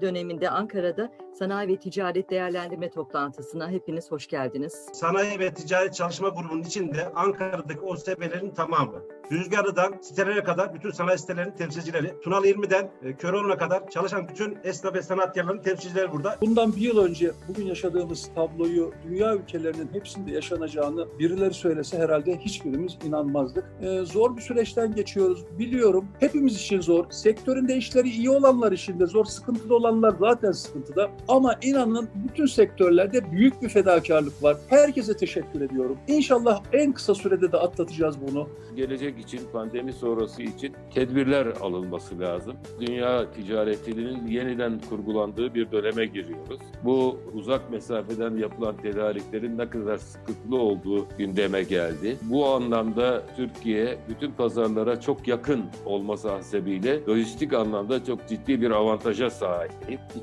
döneminde Ankara'da Sanayi ve Ticaret Değerlendirme Toplantısına hepiniz hoş geldiniz. Sanayi ve Ticaret Çalışma Grubu'nun içinde Ankara'daki OSB'lerin tamamı. Rüzgarlı'dan sitelere kadar bütün sanayi sitelerinin temsilcileri, Tunalı 20'den e, Köroğlu'na kadar çalışan bütün esnaf ve sanatkarların temsilcileri burada. Bundan bir yıl önce bugün yaşadığımız tabloyu dünya ülkelerinin hepsinde yaşanacağını birileri söylese herhalde hiçbirimiz inanmazdık. Ee, zor bir süreçten geçiyoruz. Biliyorum hepimiz için zor. Sektöründe işleri iyi olanlar için de zor. Sıkıntıda olanlar zaten sıkıntıda. Ama inanın bütün sektörlerde büyük bir fedakarlık var. Herkese teşekkür ediyorum. İnşallah en kısa sürede de atlatacağız bunu. gelecek için, pandemi sonrası için tedbirler alınması lazım. Dünya ticaretinin yeniden kurgulandığı bir döneme giriyoruz. Bu uzak mesafeden yapılan tedariklerin ne kadar sıkıntılı olduğu gündeme geldi. Bu anlamda Türkiye bütün pazarlara çok yakın olması hasebiyle lojistik anlamda çok ciddi bir avantaja sahip.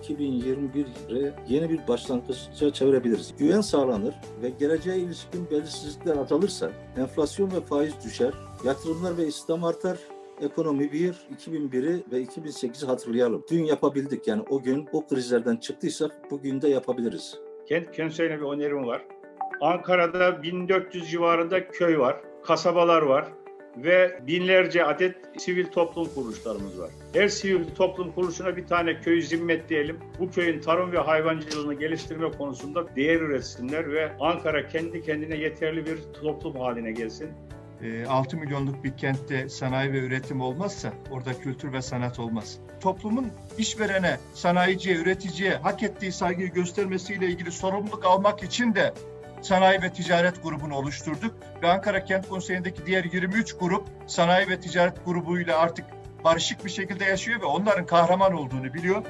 2021'e yeni bir başlangıça çevirebiliriz. Güven sağlanır ve geleceğe ilişkin belirsizlikler azalırsa enflasyon ve faiz düşer, yatırımlar ve istihdam artar, ekonomi bir, 2001'i ve 2008'i hatırlayalım. Dün yapabildik yani o gün o krizlerden çıktıysak bugün de yapabiliriz. Kent konseyine bir önerim var. Ankara'da 1400 civarında köy var, kasabalar var ve binlerce adet sivil toplum kuruluşlarımız var. Her sivil toplum kuruluşuna bir tane köyü zimmetleyelim. Bu köyün tarım ve hayvancılığını geliştirme konusunda değer üretsinler ve Ankara kendi kendine yeterli bir toplum haline gelsin. E, 6 milyonluk bir kentte sanayi ve üretim olmazsa orada kültür ve sanat olmaz. Toplumun işverene, sanayiciye, üreticiye hak ettiği saygıyı göstermesiyle ilgili sorumluluk almak için de Sanayi ve Ticaret grubunu oluşturduk ve Ankara Kent Konseyi'ndeki diğer 23 grup Sanayi ve Ticaret grubuyla artık barışık bir şekilde yaşıyor ve onların kahraman olduğunu biliyor.